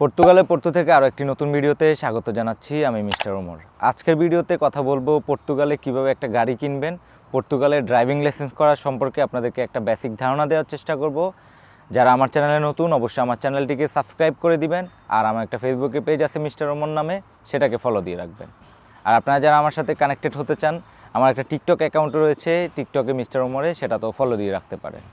পর্তুগালে পর্তু থেকে আরও একটি নতুন ভিডিওতে স্বাগত জানাচ্ছি, আমি মিস্টার ওমর। আজকের ভিডিওতে কথা বলব পর্তুগালে কীভাবে একটা গাড়ি কিনবেন পর্তুগালে ড্রাইভিং লাইসেন্স করার সম্পর্কে আপনাদেরকে একটা বেসিক ধারণা দেওয়ার চেষ্টা করব। যারা আমার চ্যানেলে নতুন, অবশ্যই আমার চ্যানেলটিকে সাবস্ক্রাইব করে দিবেন, আর আমার একটা ফেসবুকে পেজ আছে মিস্টার ওমর নামে, সেটাকে ফলো দিয়ে রাখবেন। আর আপনারা যারা আমার সাথে কানেক্টেড হতে চান, আমার একটা টিকটক অ্যাকাউন্ট রয়েছে টিকটকে মিস্টার ওমরে সেটা তো ফলো দিয়ে রাখতে পারেন।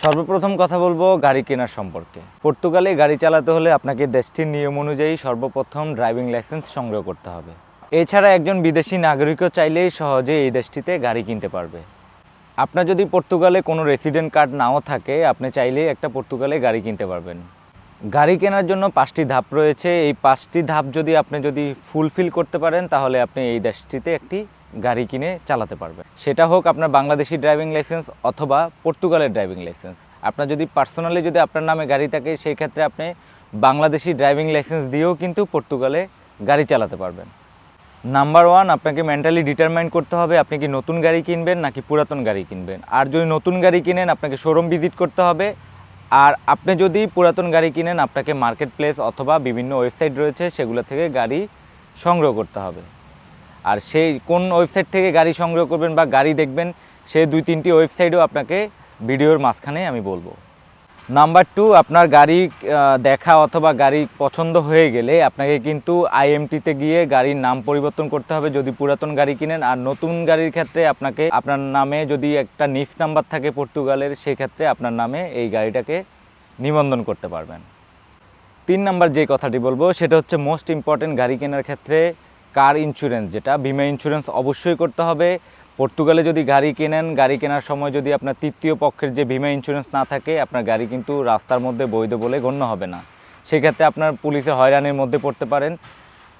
সর্বপ্রথম কথা বলব গাড়ি কেনার সম্পর্কে। পর্তুগালে গাড়ি চালাতে হলে আপনাকে দেশটির নিয়ম অনুযায়ী সর্বপ্রথম ড্রাইভিং লাইসেন্স সংগ্রহ করতে হবে। এছাড়া একজন বিদেশি নাগরিকও চাইলেই সহজে এই দেশটিতে গাড়ি কিনতে পারবে। আপনার যদি পর্তুগালে কোনো রেসিডেন্ট কার্ড নাও থাকে, আপনি চাইলেই একটা পর্তুগালে গাড়ি কিনতে পারবেন। গাড়ি কেনার জন্য পাঁচটি ধাপ রয়েছে। এই পাঁচটি ধাপ যদি আপনি যদি ফুলফিল করতে পারেন, তাহলে আপনি এই দেশটিতে একটি গাড়ি কিনে চালাতে পারবেন সেটা হোক আপনার বাংলাদেশি ড্রাইভিং লাইসেন্স অথবা পর্তুগালের ড্রাইভিং লাইসেন্স আপনার যদি পার্সোনালি যদি আপনার নামে গাড়ি থাকে, সেই ক্ষেত্রে আপনি বাংলাদেশি ড্রাইভিং লাইসেন্স দিয়েও কিন্তু পর্তুগালে গাড়ি চালাতে পারবেন। নাম্বার ওয়ান আপনাকে মেন্টালি ডিটারমাইন করতে হবে আপনি কি নতুন গাড়ি কিনবেন নাকি পুরাতন গাড়ি কিনবেন। আর যদি নতুন গাড়ি কিনেন, আপনাকে শোরুম ভিজিট করতে হবে। আর আপনি যদি পুরাতন গাড়ি কিনেন, আপনাকে মার্কেট প্লেস অথবা বিভিন্ন ওয়েবসাইট রয়েছে, সেগুলো থেকে গাড়ি সংগ্রহ করতে হবে। আর সেই কোন ওয়েবসাইট থেকে গাড়ি সংগ্রহ করবেন বা গাড়ি দেখবেন, সেই দুই তিনটি ওয়েবসাইটও আপনাকে ভিডিওর মাঝখানে আমি বলব। নাম্বার টু আপনার গাড়ি দেখা অথবা গাড়ি পছন্দ হয়ে গেলে আপনাকে কিন্তু আইএমটিতে গিয়ে গাড়ির নাম পরিবর্তন করতে হবে। যদি পুরাতন গাড়ি কিনেন আর নতুন গাড়ির ক্ষেত্রে আপনাকে, আপনার নামে যদি একটা নিফ নাম্বার থাকে পর্তুগালের, সেই ক্ষেত্রে আপনার নামে এই গাড়িটাকে নিবন্ধন করতে পারবেন। তিন নাম্বার যে কথাটি বলব, সেটা হচ্ছে মোস্ট ইম্পর্টেন্ট গাড়ি কেনার ক্ষেত্রে কার ইন্স্যুরেন্স যেটা বিমা ইন্স্যুরেন্স অবশ্যই করতে হবে। পর্তুগালে যদি গাড়ি কেনেন, গাড়ি কেনার সময় যদি আপনার তৃতীয় পক্ষের যে বিমা ইন্স্যুরেন্স না থাকে, আপনার গাড়ি কিন্তু রাস্তার মধ্যে বৈধ বলে গণ্য হবে না। সেক্ষেত্রে আপনার পুলিশের হয়রানির মধ্যে পড়তে পারেন।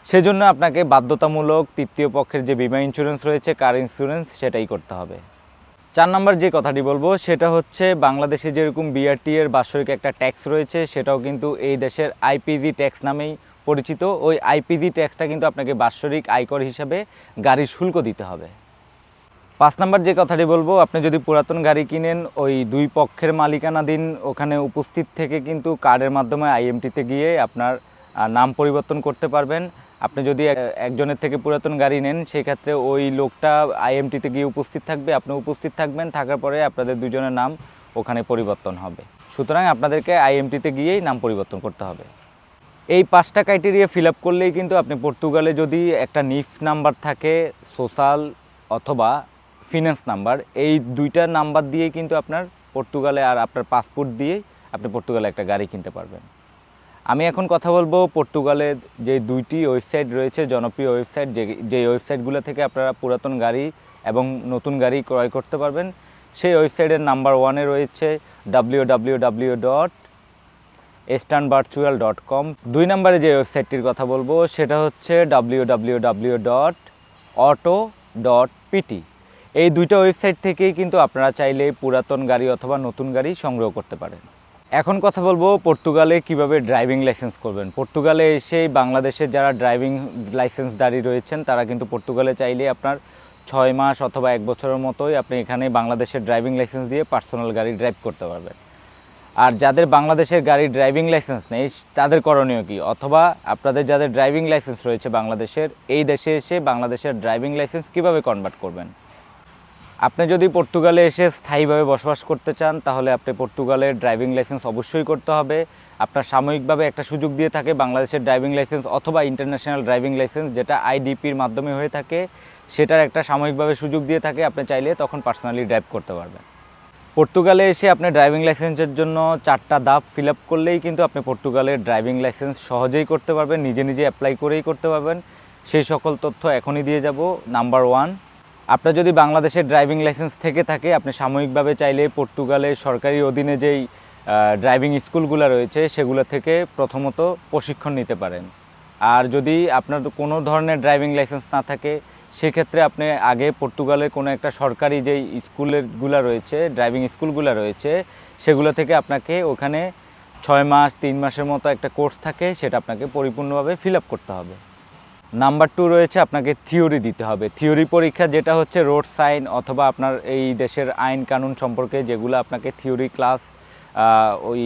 সেজন্য আপনাকে বাধ্যতামূলক তৃতীয় পক্ষের যে বিমা ইন্স্যুরেন্স রয়েছে কার ইন্স্যুরেন্স সেটাই করতে হবে। চার নম্বর যে কথাটি বলব, সেটা হচ্ছে বাংলাদেশে যেরকম বিআরটি এর বাৎসরিক একটা ট্যাক্স রয়েছে, সেটাও কিন্তু এই দেশের আইপিজি ট্যাক্স নামেই পরিচিত, ওই আইপিজি ট্যাক্সটা কিন্তু আপনাকে বাৎসরিক আয়কর হিসাবে গাড়ির শুল্ক দিতে হবে। পাঁচ নাম্বার যে কথাটি বলব, আপনি যদি পুরাতন গাড়ি কিনেন, ওই দুই পক্ষের মালিকানাধীন ওখানে উপস্থিত থেকে কিন্তু কার্ডের মাধ্যমে আইএমটিতে গিয়ে আপনার নাম পরিবর্তন করতে পারবেন। আপনি যদি একজনের থেকে পুরাতন গাড়ি নেন সেই ক্ষেত্রে ওই লোকটা আইএমটিতে গিয়ে উপস্থিত থাকবে, আপনি উপস্থিত থাকবেন, থাকার পরে আপনাদের দুজনের নাম ওখানে পরিবর্তন হবে। সুতরাং আপনাদেরকে আইএমটিতে গিয়েই নাম পরিবর্তন করতে হবে। এই পাঁচটা ক্রাইটেরিয়া ফিল আপ করলেই কিন্তু আপনি পর্তুগালে যদি একটা নিফ নাম্বার থাকে সোশ্যাল অথবা ফিনান্স নাম্বার এই দুইটা নাম্বার দিয়েই কিন্তু আপনার পর্তুগালে আর আপনার পাসপোর্ট দিয়েই আপনি পর্তুগালে একটা গাড়ি কিনতে পারবেন। আমি এখন কথা বলব পর্তুগালে যে দুইটি ওয়েবসাইট রয়েছে, জনপ্রিয় ওয়েবসাইট যে যে ওয়েবসাইটগুলো থেকে আপনারা পুরাতন গাড়ি এবং নতুন গাড়ি ক্রয় করতে পারবেন, সেই ওয়েবসাইটের নাম্বার ওয়ানে রয়েছে W W W dot eastern virtual dot com. দুই নম্বরে যে ওয়েবসাইটটির কথা বলব, সেটা হচ্ছে W W W dot auto dot PT এই দুইটা ওয়েবসাইট থেকেই কিন্তু আপনারা চাইলে পুরাতন গাড়ি অথবা নতুন গাড়ি সংগ্রহ করতে পারেন। এখন কথা বলব পর্তুগালে কীভাবে ড্রাইভিং লাইসেন্স করবেন। পর্তুগালে এসে বাংলাদেশের যারা ড্রাইভিং লাইসেন্সদারি রয়েছেন, তারা কিন্তু পর্তুগালে চাইলে আপনার ছয় মাস অথবা এক বছরের মতোই আপনি এখানে বাংলাদেশের ড্রাইভিং লাইসেন্স দিয়ে পার্সোনাল গাড়ি ড্রাইভ করতে পারবেন। আর যাদের বাংলাদেশের গাড়ির ড্রাইভিং লাইসেন্স নেই, তাদের করণীয় কি? অথবা আপনাদের যাদের ড্রাইভিং লাইসেন্স রয়েছে বাংলাদেশের, এই দেশে এসে বাংলাদেশের ড্রাইভিং লাইসেন্স কীভাবে কনভার্ট করবেন? আপনি যদি পর্তুগালে এসে স্থায়ীভাবে বসবাস করতে চান, তাহলে আপনি পর্তুগালের ড্রাইভিং লাইসেন্স অবশ্যই করতে হবে। আপনার সাময়িকভাবে একটা সুযোগ দিয়ে থাকে বাংলাদেশের ড্রাইভিং লাইসেন্স অথবা ইন্টারন্যাশনাল ড্রাইভিং লাইসেন্স যেটা আইডিপির মাধ্যমে হয়ে থাকে। সেটার একটা সাময়িকভাবে সুযোগ দিয়ে থাকে, আপনি চাইলে তখন পার্সোনালি ড্রাইভ করতে পারবেন। পর্তুগালে এসে আপনি ড্রাইভিং লাইসেন্সের জন্য চারটা ধাপ ফিল আপ করলেই কিন্তু আপনি পর্তুগালের ড্রাইভিং লাইসেন্স সহজেই করতে পারবেন, নিজে নিজে অ্যাপ্লাই করেই করতে পারবেন। সেই সকল তথ্য এখনই দিয়ে যাব। নাম্বার ওয়ান আপনার যদি বাংলাদেশের ড্রাইভিং লাইসেন্স থেকে থাকে, আপনি সাময়িকভাবে চাইলে পর্তুগালের সরকারি অধীনে যেই ড্রাইভিং স্কুলগুলো রয়েছে, সেগুলো থেকে প্রথমত প্রশিক্ষণ নিতে পারেন। আর যদি আপনার কোনো ধরনের ড্রাইভিং লাইসেন্স না থাকে সেক্ষেত্রে আপনি আগে পর্তুগালের কোনো একটা সরকারি যেই স্কুলেরগুলো রয়েছে ড্রাইভিং স্কুলগুলো রয়েছে, সেগুলো থেকে আপনাকে ওখানে ছয় মাস, তিন মাসের মতো একটা কোর্স থাকে, সেটা আপনাকে পরিপূর্ণভাবে ফিল আপ করতে হবে। নাম্বার টু রয়েছে আপনাকে থিওরি দিতে হবে। থিওরি পরীক্ষা যেটা হচ্ছে রোড সাইন অথবা আপনার এই দেশের আইন কানুন সম্পর্কে যেগুলো আপনাকে থিওরি ক্লাস ওই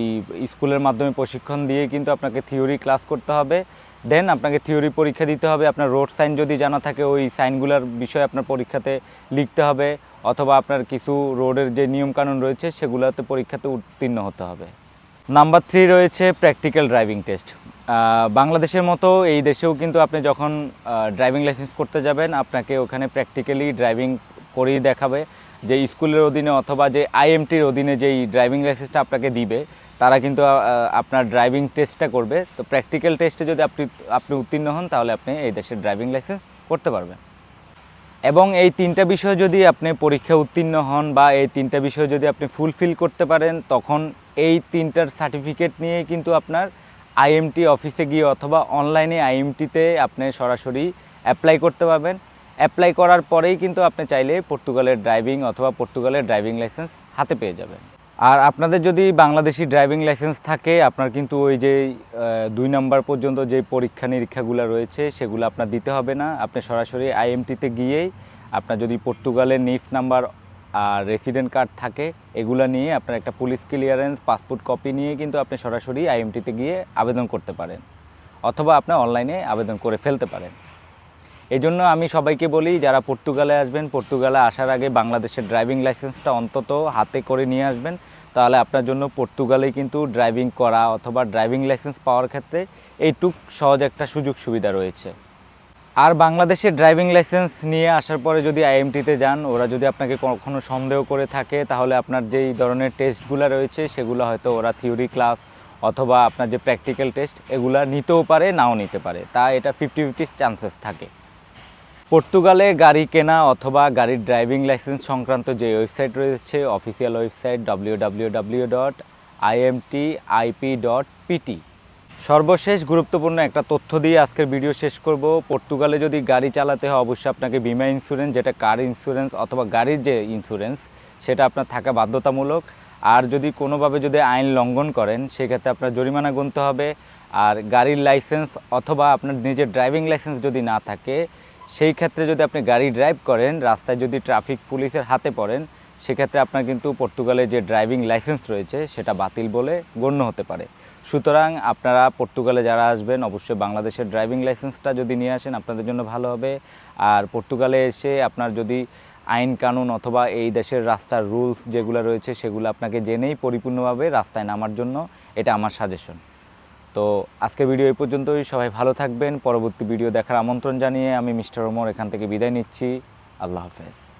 স্কুলের মাধ্যমে প্রশিক্ষণ দিয়ে কিন্তু আপনাকে থিওরি ক্লাস করতে হবে। দেন আপনাকে থিওরি পরীক্ষা দিতে হবে, আপনার রোড সাইন যদি জানা থাকে, ওই সাইনগুলোর বিষয়ে আপনার পরীক্ষাতে লিখতে হবে, অথবা আপনার কিছু রোডের যে নিয়মকানুন রয়েছে, সেগুলোতে পরীক্ষাতে উত্তীর্ণ হতে হবে। নাম্বার থ্রি রয়েছে প্র্যাকটিক্যাল ড্রাইভিং টেস্ট। বাংলাদেশের মতো এই দেশেও কিন্তু আপনি যখন ড্রাইভিং লাইসেন্স করতে যাবেন, আপনাকে ওখানে প্র্যাকটিক্যালি ড্রাইভিং করেই দেখাবে, যে স্কুলের অধীনে অথবা যে আইএমটির অধীনে যেই ড্রাইভিং লাইসেন্সটা আপনাকে দিবে তারা কিন্তু আপনার ড্রাইভিং টেস্টটা করবে। তো প্র্যাকটিক্যাল টেস্টে যদি আপনি আপনি উত্তীর্ণ হন, তাহলে আপনি এই দেশের ড্রাইভিং লাইসেন্স করতে পারবেন। এবং এই তিনটা বিষয় যদি আপনি পরীক্ষা উত্তীর্ণ হন বা এই তিনটা বিষয় যদি আপনি ফুলফিল করতে পারেন, তখন এই তিনটার সার্টিফিকেট নিয়ে কিন্তু আপনার আইএমটি অফিসে গিয়ে অথবা অনলাইনে আইএমটিতে আপনি সরাসরি অ্যাপ্লাই করতে পারবেন। অ্যাপ্লাই করার পরেই কিন্তু আপনি চাইলে পর্তুগালের ড্রাইভিং অথবা পর্তুগালের ড্রাইভিং লাইসেন্স হাতে পেয়ে যাবেন। আর আপনাদের যদি বাংলাদেশি ড্রাইভিং লাইসেন্স থাকে, আপনার কিন্তু ওই যে দুই নাম্বার পর্যন্ত যে পরীক্ষা নিরীক্ষাগুলো রয়েছে, সেগুলো আপনার দিতে হবে না। আপনি সরাসরি আইএমটিতে গিয়েই আপনার যদি পর্তুগালের নিফ নাম্বার আর রেসিডেন্ট কার্ড থাকে, এগুলো নিয়ে আপনার একটা পুলিশ ক্লিয়ারেন্স পাসপোর্ট কপি নিয়ে কিন্তু আপনি সরাসরি আইএমটিতে গিয়ে আবেদন করতে পারেন। অথবা আপনি অনলাইনে আবেদন করে ফেলতে পারেন। এই জন্য আমি সবাইকে বলি, যারা পর্তুগালে আসবেন, পর্তুগালে আসার আগে বাংলাদেশের ড্রাইভিং লাইসেন্সটা অন্তত হাতে করে নিয়ে আসবেন। তাহলে আপনার জন্য পর্তুগালে কিন্তু ড্রাইভিং করা অথবা ড্রাইভিং লাইসেন্স পাওয়ার ক্ষেত্রে এইটুক সহজ একটা সুযোগ সুবিধা রয়েছে। আর বাংলাদেশের ড্রাইভিং লাইসেন্স নিয়ে আসার পরে যদি আইএমটিতে যান, ওরা যদি আপনাকে কখনো সন্দেহ করে থাকে, তাহলে আপনার যেই ধরনের টেস্টগুলো রয়েছে, সেগুলো হয়তো ওরা থিওরি ক্লাস অথবা আপনার যে প্র্যাকটিক্যাল টেস্ট, এগুলা নিতেও পারে, নাও নিতে পারে। তা এটা ফিফটি ফিফটি চান্সেস থাকে। পর্তুগালে গাড়ি কেনা অথবা গাড়ির ড্রাইভিং লাইসেন্স সংক্রান্ত যে ওয়েবসাইট রয়েছে official website W dot dot সর্বশেষ গুরুত্বপূর্ণ একটা তথ্য দিয়ে আজকের ভিডিও শেষ করব। পর্তুগালে যদি গাড়ি চালাতে হয়, অবশ্যই আপনাকে বিমা ইন্স্যুরেন্স যেটা কার ইন্স্যুরেন্স অথবা গাড়ির যে ইন্স্যুরেন্স সেটা আপনার থাকা বাধ্যতামূলক। আর যদি কোনোভাবে যদি আইন লঙ্ঘন করেন, সেক্ষেত্রে আপনার জরিমানা গুনতে হবে। আর গাড়ির লাইসেন্স অথবা আপনার নিজের ড্রাইভিং লাইসেন্স যদি না থাকে সেই ক্ষেত্রে যদি আপনি গাড়ি ড্রাইভ করেন, রাস্তায় যদি ট্রাফিক পুলিশের হাতে পড়েন, সেক্ষেত্রে আপনার কিন্তু পর্তুগালে যে ড্রাইভিং লাইসেন্স রয়েছে, সেটা বাতিল বলে গণ্য হতে পারে। সুতরাং আপনারা পর্তুগালে যারা আসবেন, অবশ্যই বাংলাদেশের ড্রাইভিং লাইসেন্সটা যদি নিয়ে আসেন, আপনাদের জন্য ভালো হবে। আর পর্তুগালে এসে আপনার যদি আইন কানুন অথবা এই দেশের রাস্তার রুলস যেগুলো রয়েছে, সেগুলো আপনাকে জেনেই পরিপূর্ণভাবে রাস্তায় নামার জন্য এটা আমার সাজেশন তো আজকে ভিডিও এই পর্যন্তই। সবাই ভালো থাকবেন। পরবর্তী ভিডিও দেখার আমন্ত্রণ জানিয়ে আমি মিস্টার ওমর এখান থেকে বিদায় নিচ্ছি। আল্লাহ হাফেজ।